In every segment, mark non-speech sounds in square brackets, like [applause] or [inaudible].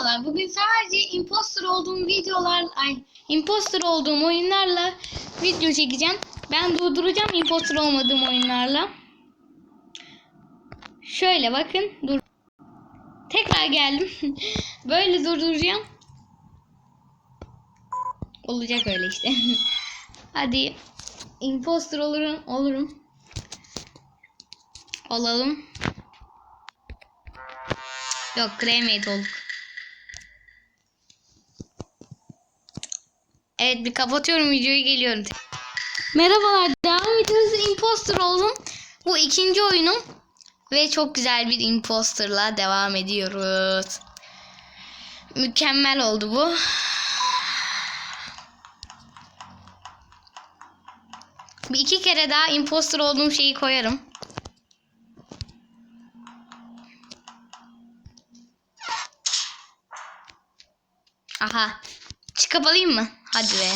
Merhabalar. Bugün sadece imposter olduğum videolar, ay imposter olduğum oyunlarla video çekeceğim. Ben durduracağım imposter olmadığım oyunlarla. Şöyle bakın. Dur. Tekrar geldim. [laughs] Böyle durduracağım. Olacak öyle işte. [laughs] Hadi imposter olurum, olurum. Olalım. Yok cremate olduk. Evet bir kapatıyorum videoyu geliyorum. Merhabalar devam ediyoruz. Imposter oldum. Bu ikinci oyunum. Ve çok güzel bir imposterla devam ediyoruz. Mükemmel oldu bu. Bir iki kere daha imposter olduğum şeyi koyarım. Aha. Çıkıp alayım mı? Hadi be.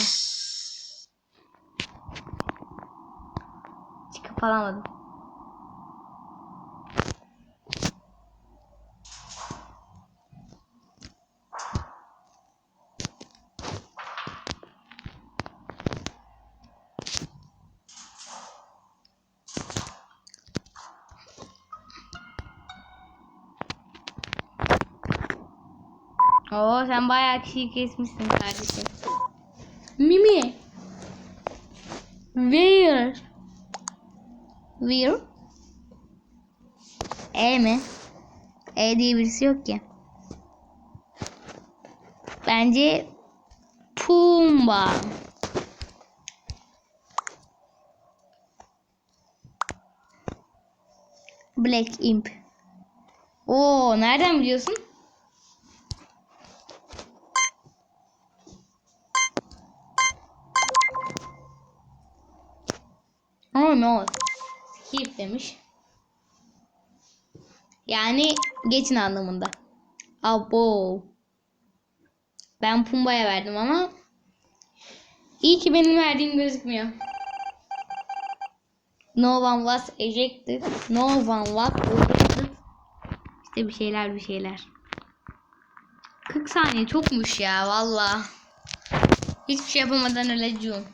Çıkıp alamadım. Oo sen bayağı kişiyi kesmişsin kardeşim. Mimi. Where? Where? E mi? E diye birisi yok ki. Bence Pumba. Black Imp. Oo, nereden biliyorsun? Demiş. Yani geçin anlamında. Abo. Ben Pumba'ya verdim ama iyi ki benim verdiğim gözükmüyor. No one was ejected. No one was ejected. İşte bir şeyler bir şeyler. 40 saniye çokmuş ya valla. Hiçbir şey yapamadan öleceğim.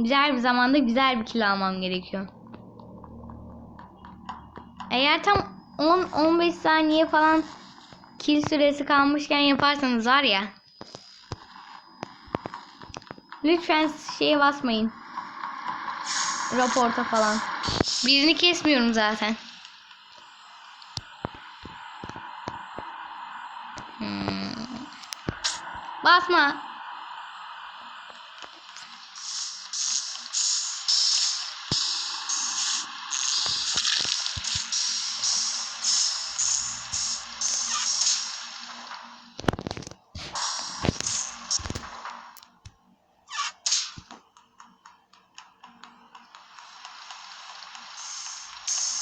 Güzel bir zamanda güzel bir kilo almam gerekiyor. Eğer tam 10-15 saniye falan kil süresi kalmışken yaparsanız var ya. Lütfen şeye basmayın. Raporta falan. Birini kesmiyorum zaten. Hmm. Basma.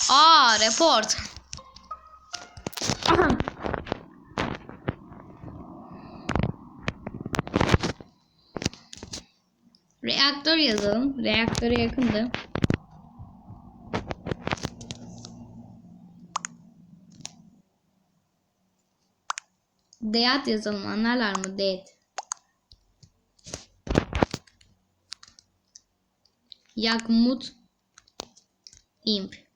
Aa, report. Reaktör yazalım. Reaktöre yakındı. Deat yazalım. Anlarlar mı? Deat. Yakmut imp.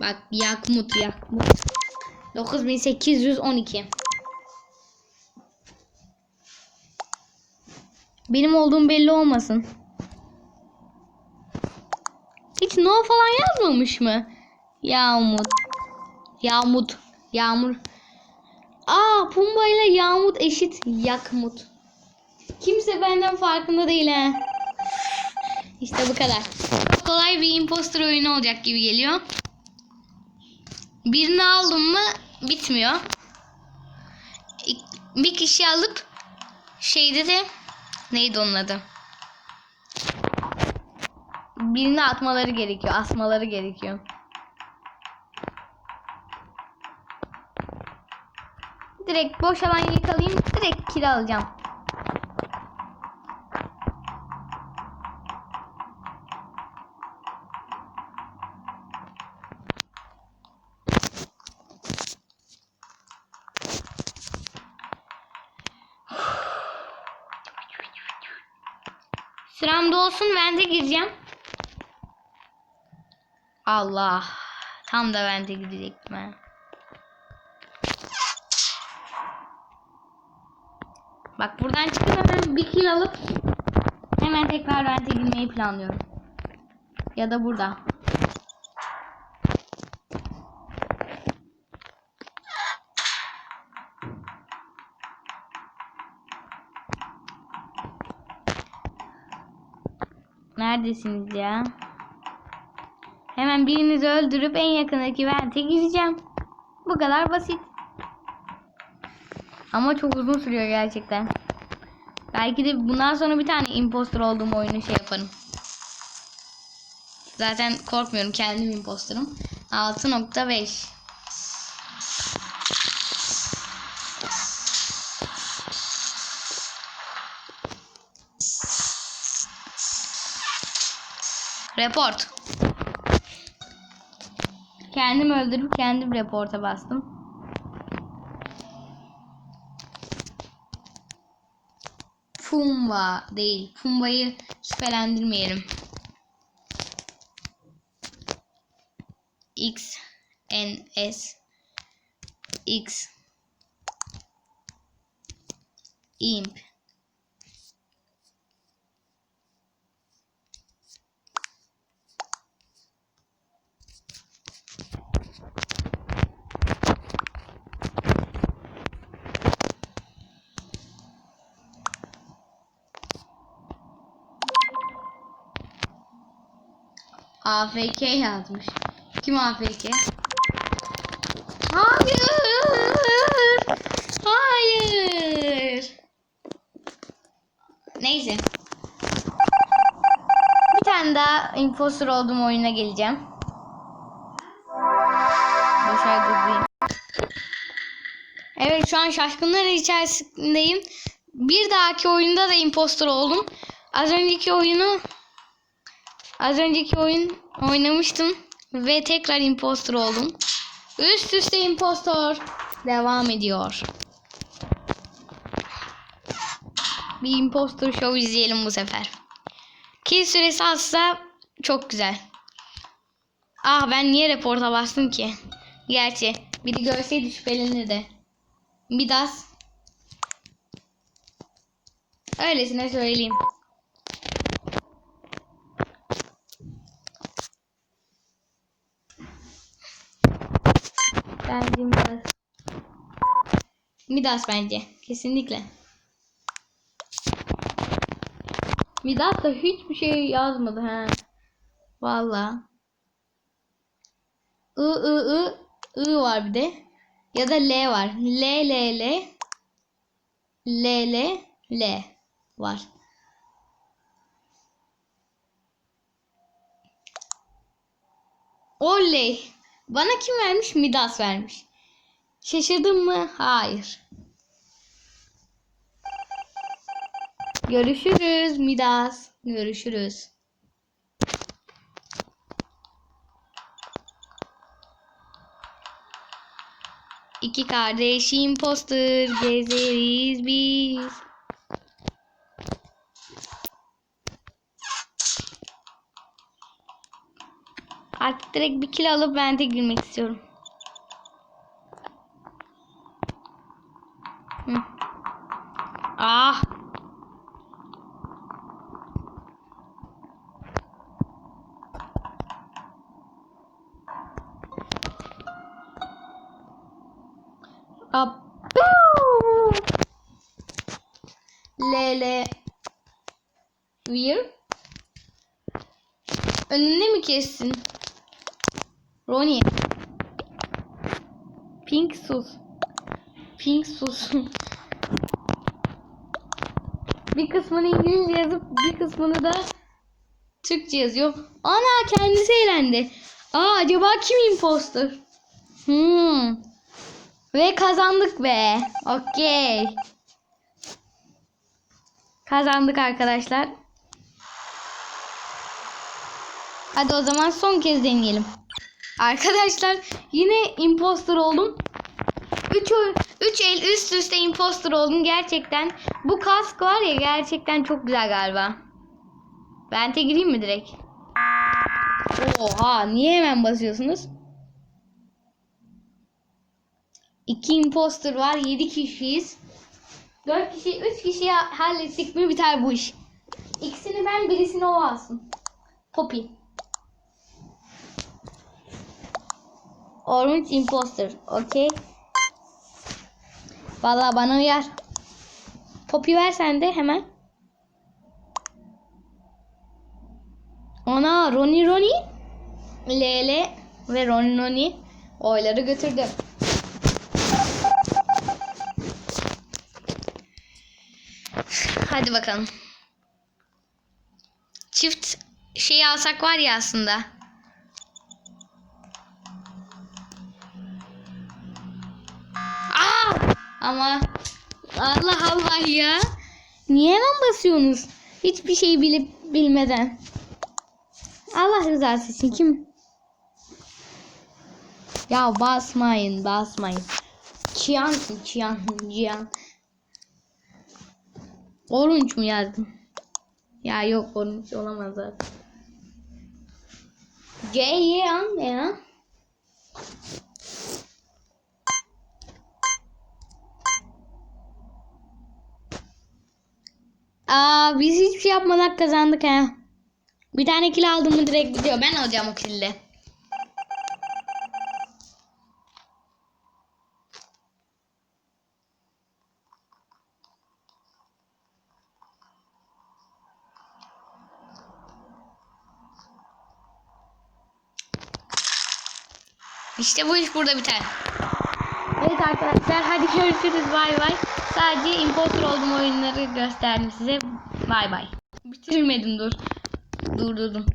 Bak yakmut yakmut. 9812. Benim olduğum belli olmasın. Hiç no falan yazmamış mı? Yağmur. Yağmut. Yağmur. Aa Pumba ile Yağmut eşit Yakmut. Kimse benden farkında değil he. İşte bu kadar. Kolay bir imposter oyunu olacak gibi geliyor. Birini aldım mı bitmiyor. Bir kişi alıp şeyde de neydi onun adı? Birini atmaları gerekiyor. Asmaları gerekiyor. Direkt boş alan yakalayayım. Direkt kill alacağım. Sıram dolsun vente gireceğim. Allah. Tam da vente gidecektim ha. Bak buradan çıkıp hemen bir kill alıp hemen tekrar vente girmeyi planlıyorum. Ya da burada. Neredesiniz ya? Hemen birinizi öldürüp en yakındaki vente gireceğim. Bu kadar basit. Ama çok uzun sürüyor gerçekten. Belki de bundan sonra bir tane impostor olduğum oyunu şey yaparım. Zaten korkmuyorum kendim impostorum. 6.5 Report. Kendim öldürüp kendim reporta bastım. Pumba değil. Pumba'yı şüphelendirmeyelim. X N S X imp AFK yazmış. Kim AFK? Hayır. Hayır. Neyse. Bir tane daha imposter olduğum oyuna geleceğim. Evet şu an şaşkınlar içerisindeyim. Bir dahaki oyunda da imposter oldum. Az önceki oyunu Az önceki oyun oynamıştım ve tekrar impostor oldum. Üst üste impostor devam ediyor. Bir impostor show izleyelim bu sefer. Kill süresi azsa çok güzel. Ah ben niye reporta bastım ki? Gerçi biri görseydi şüphelenirdi. Midas. Öylesine söyleyeyim. Bence Midas. Midas bence. Kesinlikle. Midas da hiçbir şey yazmadı ha. Valla. I I I I var bir de. Ya da L var. L L L L L L var. Oley. Bana kim vermiş? Midas vermiş. Şaşırdım mı? Hayır. Görüşürüz Midas. Görüşürüz. İki kardeş imposter gezeriz biz. Direkt bir kilo alıp vente girmek istiyorum. Hı. Ah. Abu. Lele. Weird. Önüne mi kessin? Ronnie. Pink sus. Pink sus. bir kısmını İngilizce yazıp bir kısmını da Türkçe yazıyor. Ana kendisi eğlendi. Aa acaba kim imposter? Hmm. Ve kazandık be. Okey. Kazandık arkadaşlar. Hadi o zaman son kez deneyelim. Arkadaşlar yine imposter oldum. 3 3 el üst üste imposter oldum gerçekten. Bu kask var ya gerçekten çok güzel galiba. Vente gireyim mi direkt? Oha niye hemen basıyorsunuz? İki imposter var. Yedi kişiyiz. Dört kişi, üç kişiyi hallettik mi biter bu iş. İkisini ben birisini o alsın. Poppy. Orange imposter. Okey. Vallahi bana uyar. Poppy ver sen de hemen. Ana Roni Roni. Lele ve Roni Roni oyları götürdü. Hadi bakalım. Çift şeyi alsak var ya aslında. Ama Allah Allah ya. Niye hemen basıyorsunuz? Hiçbir şey bilip bilmeden. Allah rızası için kim? Ya basmayın, basmayın. Çiyan, çiyan, çiyan. Orange mu yazdım? Ya yok orange olamaz zaten. C Y an ne ya? Aa biz hiçbir şey yapmadan kazandık ha. Bir tane kill aldım mı direkt gidiyor. Ben alacağım o killi. İşte bu iş burada biter. Evet arkadaşlar hadi görüşürüz bay bay. Sadece imposter olduğum oyunları gösterdim size. Bay bay. Bitirmedim dur. Durdurdum.